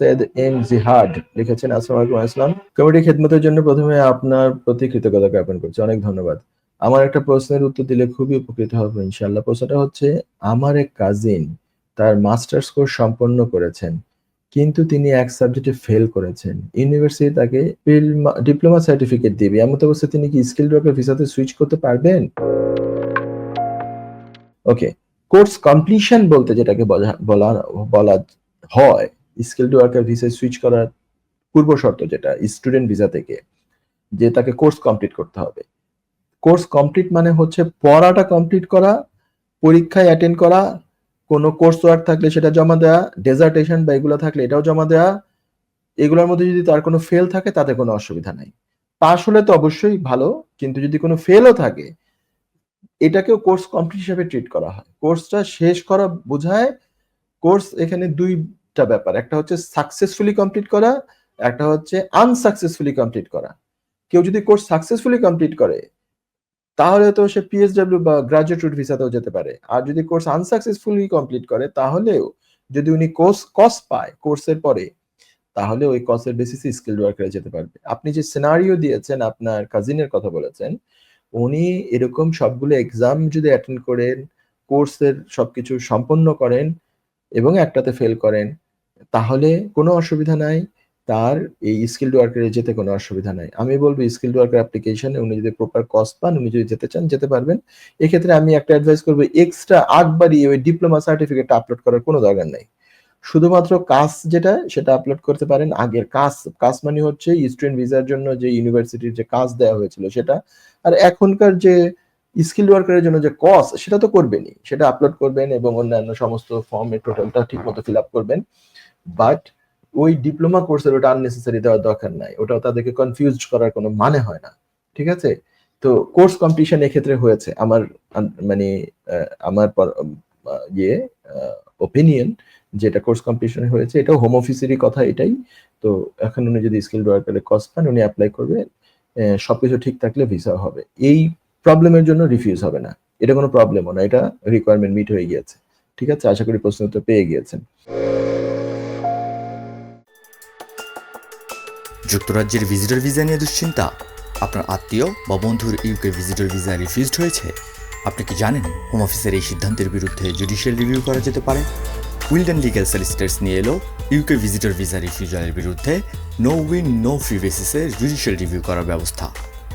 Syed M জিহাদ লিখেছেন, আসসালামু আলাইকুম আসসালাম কমিটি খেদমতের জন্য প্রথমে আপনার প্রতি কৃতজ্ঞতা জ্ঞাপন করছি। অনেক ধন্যবাদ। আমার একটা প্রশ্নের উত্তর দিলে খুবই উপকৃত হবে ইনশাআল্লাহ। প্রশ্নটা হচ্ছে, আমার এক কাজিন তার মাস্টার্স কোর্স সম্পন্ন করেছেন, কিন্তু তিনি এক সাবজেক্টে ফেল করেছেন। ইউনিভার্সিটি তাকে ডিপ্লোমা সার্টিফিকেট দিবে। এমন অবস্থায় তিনি কি স্কিল ওয়ার্কার ভিসাতে সুইচ করতে পারবেন? ওকে কোর্স কমপ্লিশন বলতে যেটাকে বলা বলা হয় স্কিল ওয়ার্কার ভিসায় সুইচ করার পূর্ব শর্ত যেটা স্টুডেন্ট ভিসা থেকে, যে তাকে কোর্স কমপ্লিট করতে হবে। কোর্স কমপ্লিট মানে হচ্ছে পড়াটা কমপ্লিট করা, পরীক্ষায় অ্যাটেন্ড করা, কোনো কোর্স ওয়ার্ক থাকলে সেটা জমা দেওয়া ডেজার্টেশন বা এগুলো থাকলে এটাও জমা দেওয়া এগুলোর মধ্যে যদি তার কোনো ফেল থাকে তাতে কোনো অসুবিধা নাই। পাস হলে তো অবশ্যই ভালো, কিন্তু যদি কোনো ফেলও থাকে, এটাকেও কোর্স কমপ্লিট হিসেবে ট্রিট করা হয়। কোর্সটা শেষ করা বোঝায় কোর্স এখানে দুইটা ব্যাপার। একটা হচ্ছে সাকসেসফুলি কমপ্লিট করা, একটা হচ্ছে আনসাকসেসফুলি কমপ্লিট করা। কেউ যদি কোর্স সাকসেসফুলি কমপ্লিট করে, তাহলে তো সে পিএসডব্লিউ বা গ্রাজুয়েট রুট ভিসাতেও যেতে পারে। আর যদি কোর্স আনসাকসেসফুলি কমপ্লিট করে, তাহলেও যদি উনি কোর্স কস পায়, কোর্সের পরে, তাহলে ওই কসের বেসিসে স্কিল ওয়ার্কারে যেতে পারবে। আপনি যে সিনারিও দিয়েছেন, আপনার কাজিনের কথা বলেছেন, উনি এরকম সবগুলো এক্সাম যদি অ্যাটেন্ড করেন কোর্সের সবকিছু সম্পন্ন করেন এবং একটাতে ফেল করেন তাহলে কোনো অসুবিধা নাই। তার এই স্কিল ওয়ার্কারে যেতে কোনো অসুবিধা নাই। আমি বলব স্কিল ওয়ার্কার অ্যাপ্লিকেশনে উনি যদি প্রপার কস্ট পান, উনি যদি যেতে চান, যেতে পারবেন। এক্ষেত্রে আমি একটা অ্যাডভাইস করব এক্সট্রা আটবারই ওই ডিপ্লোমা সার্টিফিকেট আপলোড করার কোনো দরকার নাই। শুধুমাত্র কাজ যেটা, সেটা আপলোড করতে পারেন। আগের কাজ কাজ মানে হচ্ছে স্টুডেন্ট ভিসার জন্য যে ইউনিভার্সিটির যে কাজ দেওয়া হয়েছিল সেটা। আর এখনকার যে স্কিল ওয়ার্কারের জন্য যে কস সেটা তো করবেনই। সেটা আপলোড করবেন এবং অন্যান্য সমস্ত ফর্মের টোটালটা ঠিক মতো ফিল আপ করবেন। বাট ওই ডিপ্লোমা কোর্সের ওটা আননেসেসারি দেওয়ার দরকার নাই। ওটা তাদেরকে কনফিউজ করার কোনো মানে হয় না। ঠিক আছে? তো কোর্স কম্পিটিশন এক্ষেত্রে হয়েছে। আমার মানে আমার ইয়ে ওপিনিয়ন যেটা কোর্স কম্পিটিশন হয়েছে এটাও হোম অফিসেরই কথা এটাই। তো এখন উনি যদি স্কিল ওয়ার্কারের কস্ট পান উনি অ্যাপ্লাই করবে। আহ, সবকিছু ঠিক থাকলে ভিসা হবে। এই প্রবলেমের জন্য রিফিউজ হবে না। এটা কোনো প্রবলেমও না, এটা রিকোয়ারমেন্ট মিট হয়ে গিয়েছে। ঠিক আছে? আশা করি প্রশ্ন উত্তর পেয়ে গিয়েছেন। যুক্তরাজ্যের ভিজিটর ভিসা নিয়ে দুশ্চিন্তা? আপনার আত্মীয় বা বন্ধুর ইউকে ভিজিটর ভিসা রিফিউজড হয়েছে? আপনি কি জানেন হোম অফিসের এই সিদ্ধান্তের বিরুদ্ধে জুডিশিয়াল রিভিউ করা যেতে পারে? উইলডেন লিগ্যাল সলিসিটার্স নিয়ে এলো ইউকে ভিজিটর ভিসা রিফিউজালের বিরুদ্ধে নো উইন নো ফি বেসিসে জুডিশিয়াল রিভিউ করার ব্যবস্থা।